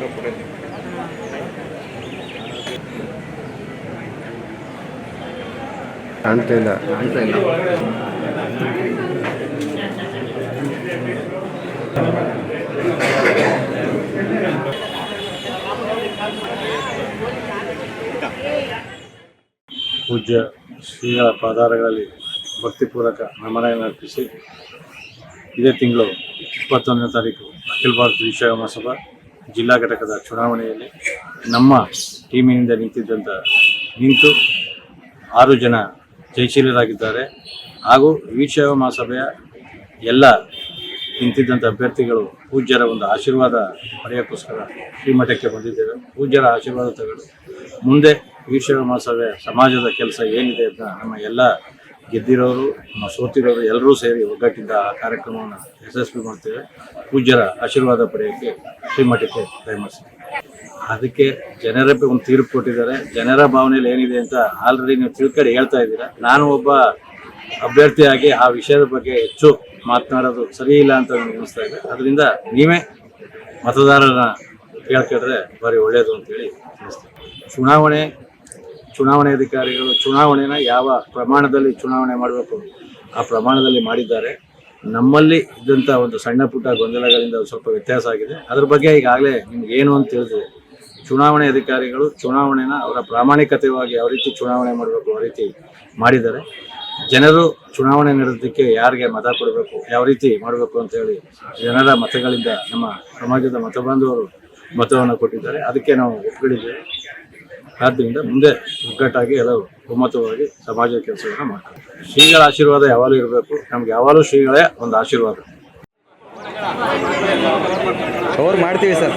ಯಾರು ಕೂಡ ಕಾಣ್ತಾ ಇಲ್ಲ. ಕಾಣ್ತಾ ಇಲ್ಲ. ಪೂಜ್ಯ ಶ್ರೀಗಳ ಪಾದಾರಗಳಲ್ಲಿ ಭಕ್ತಿಪೂರ್ವಕ ನಮನಗಳನ್ನು ಅರ್ಪಿಸಿ ಇದೇ ತಿಂಗಳು ಇಪ್ಪತ್ತೊಂದನೇ ತಾರೀಕು ಅಖಿಲ ಭಾರತ ವಿಶ್ವ ಮಹಾಸಭಾ ಜಿಲ್ಲಾ ಘಟಕದ ಚುನಾವಣೆಯಲ್ಲಿ ನಮ್ಮ ಟೀಮಿನಿಂದ ನಿಂತಿದ್ದಂಥ ನಿಂತು ಆರು ಜನ ಜಯಶೀಲರಾಗಿದ್ದಾರೆ. ಹಾಗೂ ವೀಕ್ಷಕ ಮಹಾಸಭೆಯ ಎಲ್ಲ ನಿಂತಿದ್ದಂಥ ಅಭ್ಯರ್ಥಿಗಳು ಪೂಜ್ಯರ ಒಂದು ಆಶೀರ್ವಾದ ಪಡೆಯೋಕ್ಕೋಸ್ಕರ ಶ್ರೀಮಠಕ್ಕೆ ಬಂದಿದ್ದೇವೆ. ಪೂಜ್ಯರ ಆಶೀರ್ವಾದ ತಗೊಂಡು. ಮುಂದೆ ವೀಕ್ಷಕ ಮಹಾಸಭೆ ಸಮಾಜದ ಕೆಲಸ ಏನಿದೆ ಅಂತ ನಮ್ಮ ಎಲ್ಲ ಗೆದ್ದಿರೋರು, ನಮ್ಮ ಸೋತಿರೋರು ಎಲ್ಲರೂ ಸೇರಿ ಒಗ್ಗಟ್ಟಿಂದ ಆ ಕಾರ್ಯಕ್ರಮವನ್ನು ಯಶಸ್ವಿ ಮಾಡ್ತೇವೆ. ಪೂಜ್ಯರ ಆಶೀರ್ವಾದ ಪಡೆಯೋಕ್ಕೆ ಶ್ರೀಮಠಕ್ಕೆ ದಯಮಾಡಿಸ್ತೀವಿ ಅದಕ್ಕೆ ಜನರೇ ಒಂದು ತೀರ್ಪು ಕೊಟ್ಟಿದ್ದಾರೆ. ಜನರ ಭಾವನೆಯಲ್ಲಿ ಏನಿದೆ ಅಂತ ಆಲ್ರೆಡಿ ನೀವು ತಿಳ್ಕಡೆ ಹೇಳ್ತಾ ಇದ್ದೀರಾ. ನಾನು ಒಬ್ಬ ಅಭ್ಯರ್ಥಿಯಾಗಿ ಆ ವಿಷಯದ ಬಗ್ಗೆ ಹೆಚ್ಚು ಮಾತನಾಡೋದು ಸರಿ ಇಲ್ಲ ಅಂತ ನನಗೆ ಅನಿಸ್ತಾ ಇದೆ. ಅದರಿಂದ ನೀವೇ ಮತದಾರರನ್ನ ಕೇಳ್ಕೊಂಡ್ರೆ ಭಾರಿ ಒಳ್ಳೆಯದು ಅಂತೇಳಿ ತಿಳಿಸ್ತೀನಿ ಚುನಾವಣೆ ಚುನಾವಣೆ ಅಧಿಕಾರಿಗಳು ಚುನಾವಣೆನ ಯಾವ ಪ್ರಮಾಣದಲ್ಲಿ ಚುನಾವಣೆ ಮಾಡಬೇಕು ಆ ಪ್ರಮಾಣದಲ್ಲಿ ಮಾಡಿದ್ದಾರೆ. ನಮ್ಮಲ್ಲಿ ಇದ್ದಂಥ ಒಂದು ಸಣ್ಣ ಪುಟ್ಟ ಗೊಂದಲಗಳಿಂದ ಸ್ವಲ್ಪ ವ್ಯತ್ಯಾಸ ಆಗಿದೆ. ಅದ್ರ ಬಗ್ಗೆ ಈಗಾಗಲೇ ನಿಮ್ಗೆ ಏನು ಅಂತ ತಿಳಿದಿದೆ. ಚುನಾವಣೆ ಅಧಿಕಾರಿಗಳು ಚುನಾವಣೆನ ಅವರ ಪ್ರಾಮಾಣಿಕತೆಯಾಗಿ ಯಾವ ರೀತಿ ಚುನಾವಣೆ ಮಾಡಬೇಕು ಆ ರೀತಿ ಮಾಡಿದ್ದಾರೆ. ಜನರು ಚುನಾವಣೆ ನಡೆದಕ್ಕೆ ಯಾರಿಗೆ ಮತ ಕೊಡಬೇಕು, ಯಾವ ರೀತಿ ಮಾಡಬೇಕು ಅಂತ ಹೇಳಿ ಜನರ ಮತಗಳಿಂದ ನಮ್ಮ ಸಮಾಜದ ಮತ ಬಾಂಧವರು ಮತವನ್ನು ಕೊಟ್ಟಿದ್ದಾರೆ. ಅದಕ್ಕೆ ನಾವು ಒಪ್ಪಿಕೊಂಡಿದ್ದೇವೆ. ಆದ್ದರಿಂದ ಮುಂದೆ ಒಗ್ಗಟ್ಟಾಗಿ ಎಲ್ಲ ಒಮ್ಮತವಾಗಿ ಸಮಾಜದ ಕೆಲಸವನ್ನು ಮಾಡ್ತಾರೆ. ಶ್ರೀಗಳ ಆಶೀರ್ವಾದ ಯಾವಾಗಲೂ ಇರಬೇಕು. ನಮ್ಗೆ ಯಾವಾಗಲೂ ಶ್ರೀಗಳೇ ಒಂದು ಆಶೀರ್ವಾದ. ಅವ್ರು ಮಾಡ್ತೀವಿ ಸರ್.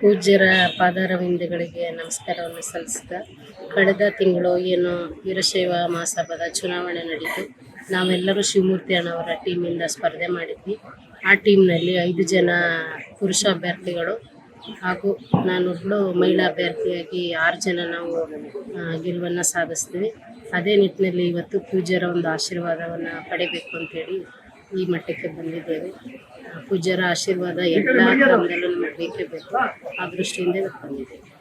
ಪೂಜ್ಯರ ಪಾದಾರವಿಂದಗಳಿಗೆ ನಮಸ್ಕಾರವನ್ನು ಸಲ್ಲಿಸಿದ ಕಳೆದ ತಿಂಗಳು ಏನು ವೀರಶೈವ ಮಹಾಸಭಾದ ಚುನಾವಣೆ ನಡೀತು. ನಾವೆಲ್ಲರೂ ಶಿವಮೂರ್ತಿ ಅಣ್ಣವರ ಟೀಮಿಂದ ಸ್ಪರ್ಧೆ ಮಾಡಿದ್ವಿ. ಆ ಟೀಮ್ನಲ್ಲಿ ಐದು ಜನ ಪುರುಷ ಅಭ್ಯರ್ಥಿಗಳು ಹಾಗೂ ನಾನೊಬ್ಬಳು ಮಹಿಳಾ ಅಭ್ಯರ್ಥಿಯಾಗಿ ಆರು ಜನ ನಾವು ಗೆಲುವನ್ನು ಸಾಧಿಸ್ತೀವಿ. ಅದೇ ನಿಟ್ಟಿನಲ್ಲಿ ಇವತ್ತು ಪೂಜ್ಯರ ಒಂದು ಆಶೀರ್ವಾದವನ್ನು ಪಡಿಬೇಕು ಅಂತೇಳಿ ಈ ಮಟ್ಟಕ್ಕೆ ಬಂದಿದ್ದೇವೆ. ಪೂಜ್ಯರ ಆಶೀರ್ವಾದ ಎಲ್ಲ ಕ್ರಮದಲ್ಲೂ ಬೇಕೇ ಬೇಕು. ಆ ದೃಷ್ಟಿಯಿಂದ ಬಂದಿದ್ದೇವೆ.